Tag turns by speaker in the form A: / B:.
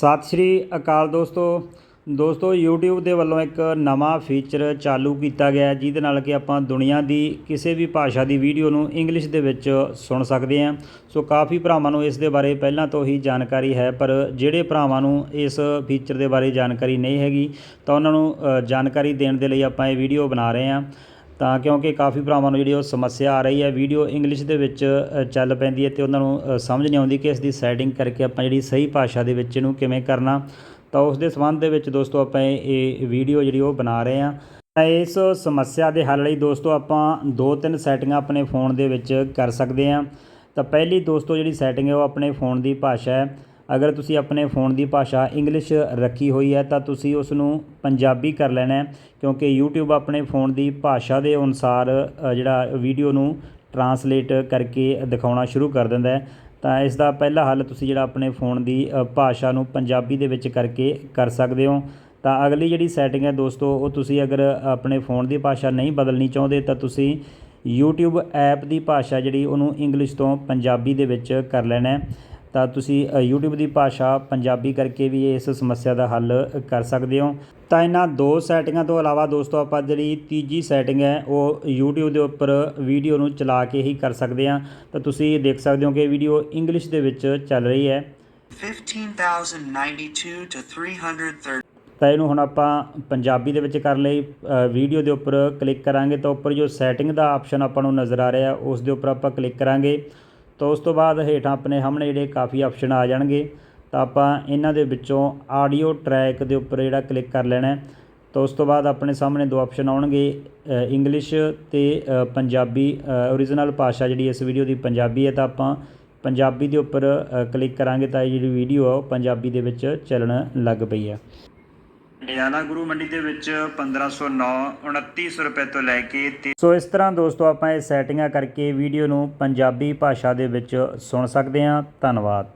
A: ਸਤਿ ਸ਼੍ਰੀ ਅਕਾਲ ਦੋਸਤੋ। ਦੋਸਤੋ, YouTube ਦੇ ਵੱਲੋਂ ਇੱਕ ਨਵਾਂ ਫੀਚਰ ਚਾਲੂ ਕੀਤਾ ਗਿਆ ਜਿਹਦੇ ਨਾਲ ਕਿ ਆਪਾਂ ਦੁਨੀਆ ਦੀ ਕਿਸੇ ਵੀ ਭਾਸ਼ਾ ਦੀ ਵੀਡੀਓ ਨੂੰ ਇੰਗਲਿਸ਼ ਦੇ ਵਿੱਚ ਸੁਣ ਸਕਦੇ ਹਾਂ। ਸੋ ਕਾਫੀ ਭਰਾਵਾਂ ਨੂੰ ਇਸ ਦੇ ਬਾਰੇ ਪਹਿਲਾਂ ਤੋਂ ਹੀ ਜਾਣਕਾਰੀ ਹੈ, ਪਰ ਜਿਹੜੇ ਭਰਾਵਾਂ ਨੂੰ ਇਸ ਫੀਚਰ ਦੇ ਬਾਰੇ ਜਾਣਕਾਰੀ ਨਹੀਂ ਹੈਗੀ, ਤਾਂ ਉਹਨਾਂ ਨੂੰ ਜਾਣਕਾਰੀ ਦੇਣ ਦੇ ਲਈ ਆਪਾਂ ਇਹ ਵੀਡੀਓ ਬਣਾ ਰਹੇ ਹਾਂ। ਤਾਂ ਕਿਉਂਕਿ ਕਾਫੀ ਭਰਾਵਾਂ ਨੂੰ ਜਿਹੜੀ ਉਹ ਸਮੱਸਿਆ ਆ ਰਹੀ ਹੈ, ਵੀਡੀਓ ਇੰਗਲਿਸ਼ ਦੇ ਵਿੱਚ ਚੱਲ ਪੈਂਦੀ ਹੈ ਤੇ ਉਹਨਾਂ ਨੂੰ ਸਮਝ ਨਹੀਂ ਆਉਂਦੀ ਕਿ ਇਸ ਦੀ ਸੈਟਿੰਗ ਕਰਕੇ ਆਪਾਂ ਜਿਹੜੀ ਸਹੀ ਭਾਸ਼ਾ ਦੇ ਵਿੱਚ ਇਹਨੂੰ ਕਿਵੇਂ ਕਰਨਾ। ਤਾਂ ਉਸ ਦੇ ਸੰਬੰਧ ਦੇ ਵਿੱਚ ਦੋਸਤੋ ਆਪਾਂ ਇਹ ਇਹ ਵੀਡੀਓ ਜਿਹੜੀ ਉਹ ਬਣਾ ਰਹੇ ਹਾਂ। ਇਸ ਸਮੱਸਿਆ ਦੇ ਹੱਲ ਲਈ ਦੋਸਤੋ ਆਪਾਂ ਦੋ ਤਿੰਨ ਸੈਟਿੰਗਾਂ ਆਪਣੇ ਫੋਨ ਦੇ ਵਿੱਚ ਕਰ ਸਕਦੇ ਹਾਂ। ਤਾਂ ਪਹਿਲੀ ਦੋਸਤੋ ਜਿਹੜੀ ਸੈਟਿੰਗ ਹੈ ਉਹ ਆਪਣੇ ਫੋਨ ਦੀ ਭਾਸ਼ਾ ਹੈ। ਅਗਰ ਤੁਸੀਂ ਆਪਣੇ ਫੋਨ ਦੀ ਭਾਸ਼ਾ ਇੰਗਲਿਸ਼ ਰੱਖੀ ਹੋਈ ਹੈ, ਤਾਂ ਤੁਸੀਂ ਉਸ ਨੂੰ ਪੰਜਾਬੀ ਕਰ ਲੈਣਾ ਕਿਉਂਕਿ YouTube ਆਪਣੇ ਫੋਨ ਦੀ ਭਾਸ਼ਾ ਦੇ ਅਨੁਸਾਰ ਜਿਹੜਾ ਵੀਡੀਓ ਨੂੰ ਟਰਾਂਸਲੇਟ ਕਰਕੇ ਦਿਖਾਉਣਾ ਸ਼ੁਰੂ ਕਰ ਦਿੰਦਾ ਹੈ। ਤਾਂ ਇਸ ਦਾ ਪਹਿਲਾ ਹੱਲ ਤੁਸੀਂ ਜਿਹੜਾ ਆਪਣੇ ਫੋਨ ਦੀ ਭਾਸ਼ਾ ਨੂੰ ਪੰਜਾਬੀ ਦੇ ਵਿੱਚ ਕਰਕੇ ਕਰ ਸਕਦੇ ਹੋ। ਤਾਂ ਅਗਲੀ ਜਿਹੜੀ ਸੈਟਿੰਗ ਹੈ ਦੋਸਤੋ, ਉਹ ਤੁਸੀਂ ਅਗਰ ਆਪਣੇ ਫੋਨ ਦੀ ਭਾਸ਼ਾ ਨਹੀਂ ਬਦਲਣੀ ਚਾਹੁੰਦੇ, ਤਾਂ ਤੁਸੀਂ YouTube ਐਪ ਦੀ ਭਾਸ਼ਾ ਜਿਹੜੀ ਉਹਨੂੰ ਇੰਗਲਿਸ਼ ਤੋਂ ਪੰਜਾਬੀ ਦੇ ਵਿੱਚ ਕਰ ਲੈਣਾ ਹੈ। ਤਾਂ ਤੁਸੀਂ YouTube ਦੀ ਭਾਸ਼ਾ ਪੰਜਾਬੀ ਕਰਕੇ ਵੀ ਇਸ ਸਮੱਸਿਆ ਦਾ ਹੱਲ ਕਰ ਸਕਦੇ ਹੋ। ਤਾਂ ਇਹਨਾਂ ਦੋ ਸੈਟਿੰਗਾਂ ਤੋਂ ਇਲਾਵਾ ਦੋਸਤੋ ਆਪਾਂ ਜਿਹੜੀ ਤੀਜੀ ਸੈਟਿੰਗ ਹੈ ਉਹ YouTube ਦੇ ਉੱਪਰ ਵੀਡੀਓ ਨੂੰ ਚਲਾ ਕੇ ਹੀ ਕਰ ਸਕਦੇ ਹਾਂ। ਤਾਂ ਤੁਸੀਂ ਦੇਖ ਸਕਦੇ ਹੋ ਕਿ ਵੀਡੀਓ ਇੰਗਲਿਸ਼ ਦੇ ਵਿੱਚ ਚੱਲ ਰਹੀ ਹੈ।
B: 15,092 to 330.
A: ਤਾਂ ਇਹਨੂੰ ਹੁਣ ਆਪਾਂ ਪੰਜਾਬੀ ਦੇ ਵਿੱਚ ਕਰਨ ਲਈ ਵੀਡੀਓ ਦੇ ਉੱਪਰ ਕਲਿੱਕ ਕਰਾਂਗੇ ਤਾਂ ਉੱਪਰ ਜੋ ਸੈਟਿੰਗ ਦਾ ਆਪਸ਼ਨ ਆਪਾਂ ਨੂੰ ਨਜ਼ਰ ਆ ਰਿਹਾ ਉਸ ਦੇ ਉੱਪਰ ਆਪਾਂ ਕਲਿੱਕ ਕਰਾਂਗੇ। ਤਾਂ ਉਸ ਤੋਂ ਬਾਅਦ ਹੇਠਾਂ ਆਪਣੇ ਸਾਹਮਣੇ ਜਿਹੜੇ ਕਾਫੀ ਆਪਸ਼ਨ ਆ ਜਾਣਗੇ। ਤਾਂ ਆਪਾਂ ਇਹਨਾਂ ਦੇ ਵਿੱਚੋਂ ਆਡੀਓ ਟਰੈਕ ਦੇ ਉੱਪਰ ਜਿਹੜਾ ਕਲਿੱਕ ਕਰ ਲੈਣਾ ਤਾਂ ਉਸ ਤੋਂ ਬਾਅਦ ਆਪਣੇ ਸਾਹਮਣੇ ਦੋ ਆਪਸ਼ਨ ਆਉਣਗੇ ਇੰਗਲਿਸ਼ ਤੇ ਪੰਜਾਬੀ ਓਰੀਜਨਲ ਭਾਸ਼ਾ ਜਿਹੜੀ ਇਸ ਵੀਡੀਓ ਦੀ ਪੰਜਾਬੀ ਹੈ ਤਾਂ ਆਪਾਂ ਪੰਜਾਬੀ ਦੇ ਉੱਪਰ ਕਲਿੱਕ ਕਰਾਂਗੇ ਤਾਂ ਇਹ ਜਿਹੜੀ ਵੀਡੀਓ ਆ ਉਹ ਪੰਜਾਬੀ ਦੇ ਵਿੱਚ ਚੱਲਣ ਲੱਗ ਪਈ ਹੈ। ਹਰਿਆਣਾ ਗੁਰੂ ਮੰਡੀ ਦੇ ਵਿੱਚ 1509 2900 ਰੁਪਏ ਤੋਂ ਲੈ ਕੇ ਸੋ ਇਸ ਤਰ੍ਹਾਂ ਦੋਸਤੋ ਆਪਾਂ ਇਹ ਸੈਟਿੰਗਾਂ ਕਰਕੇ ਵੀਡੀਓ ਨੂੰ ਪੰਜਾਬੀ ਭਾਸ਼ਾ ਦੇ ਵਿੱਚ ਸੁਣ ਸਕਦੇ ਹਾਂ। ਧੰਨਵਾਦ।